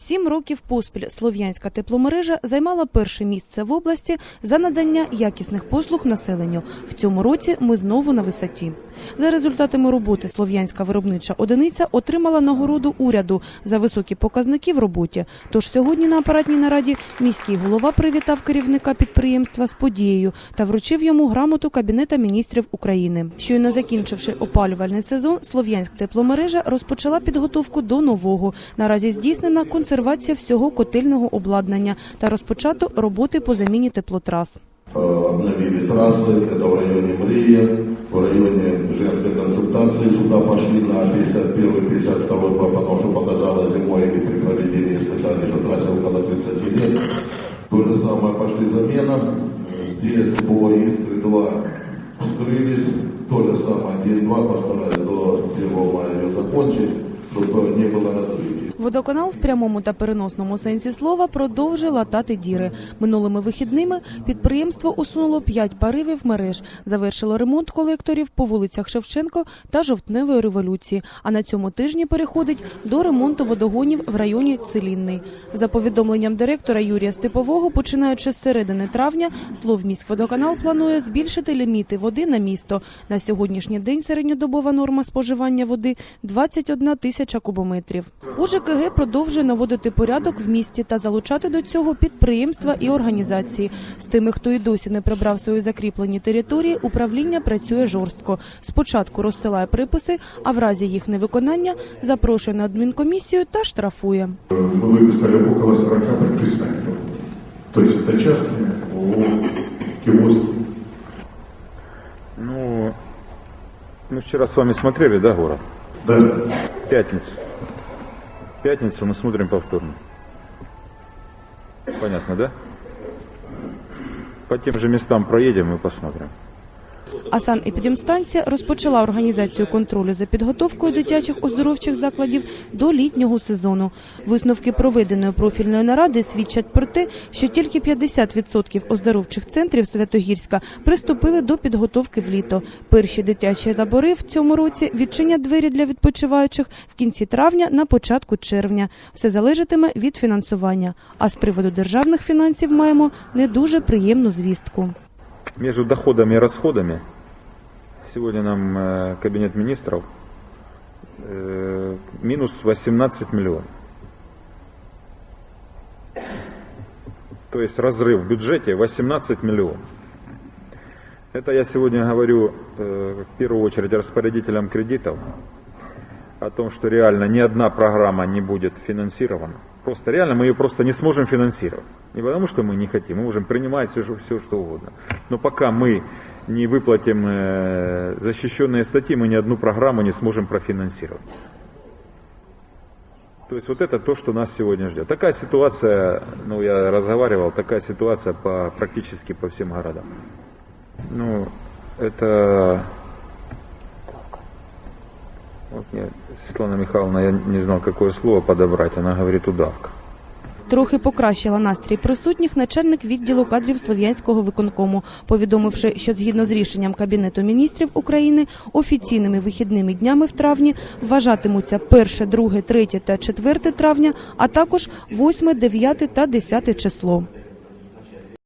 Сім років поспіль слов'янська тепломережа займала перше місце в області за надання якісних послуг населенню. В цьому році ми знову на висоті. За результатами роботи слов'янська виробнича одиниця отримала нагороду уряду за високі показники в роботі. Тож сьогодні на апаратній нараді міський голова привітав керівника підприємства з подією та вручив йому грамоту Кабінета міністрів України. Щойно закінчивши опалювальний сезон, слов'янськ тепломережа розпочала підготовку до нового. Наразі здійснена консервація всього котельного обладнання та розпочато роботи по заміні теплотрас Э, обновили трассы, это в районе Мрия, в районе женской консультации сюда пошли на 51-52 год, потому что показало зимой и при проведении испытаний, что трассе около 30 лет. То же самое пошли замена. Здесь по Искры-2 вскрылись, то же самое 1-2 постараюсь до 1 мая ее закончить, чтобы не было разрывки. Водоканал в прямому та переносному сенсі слова продовжує латати діри. Минулими вихідними підприємство усунуло п'ять паривів мереж, завершило ремонт колекторів по вулицях Шевченко та Жовтневої революції. А на цьому тижні переходить до ремонту водогонів в районі Целінний. За повідомленням директора Юрія Степового, починаючи з середини травня, Словміськводоканал планує збільшити ліміти води на місто. На сьогоднішній день середньодобова норма споживання води 21 тисяча кубометрів. УЖКГ продовжує наводити порядок в місті та залучати до цього підприємства і організації. З тими, хто і досі не прибрав свої закріплені території, управління працює жорстко. Спочатку розсилає приписи, а в разі їх невиконання запрошує на адмінкомісію та штрафує. Мы выписали около 40 предписаний. То есть это частные, ООО, киоски. Ну, мы вчера с вами смотрели, да, город? Да, Пятницу. Пятницу мы смотрим повторно. Понятно, да? По тем же местам проедем и посмотрим. А санепідемстанція розпочала організацію контролю за підготовкою дитячих оздоровчих закладів до літнього сезону. Висновки проведеної профільної наради свідчать про те, що тільки 50% оздоровчих центрів Святогірська приступили до підготовки в літо. Перші дитячі табори в цьому році відчинять двері для відпочиваючих в кінці травня на початку червня. Все залежатиме від фінансування. А з приводу державних фінансів маємо не дуже приємну звістку. Между доходами и расходами сегодня нам э, Кабинет министров э, минус 18 миллионов. То есть разрыв в бюджете 18 миллионов. Это я сегодня говорю э, в первую очередь распорядителям кредитов о том, что реально ни одна программа не будет финансирована. Просто реально мы ее просто не сможем финансировать. Не потому, что мы не хотим, мы можем принимать все, все что угодно. Но пока мы не выплатим э, защищенные статьи, мы ни одну программу не сможем профинансировать. То есть вот это то, что нас сегодня ждет. Такая ситуация, ну я разговаривал, такая ситуация по, практически по всем городам. Ну, это вот мне Светлана Михайловна, я не знал, какое слово подобрать. Она говорит удавка. Трохи покращила настрій присутніх начальник відділу кадрів Слов'янського виконкому, повідомивши, що згідно з рішенням Кабінету міністрів України офіційними вихідними днями в травні вважатимуться 1, 2, 3 та 4 травня, а також 8, 9 та 10 число.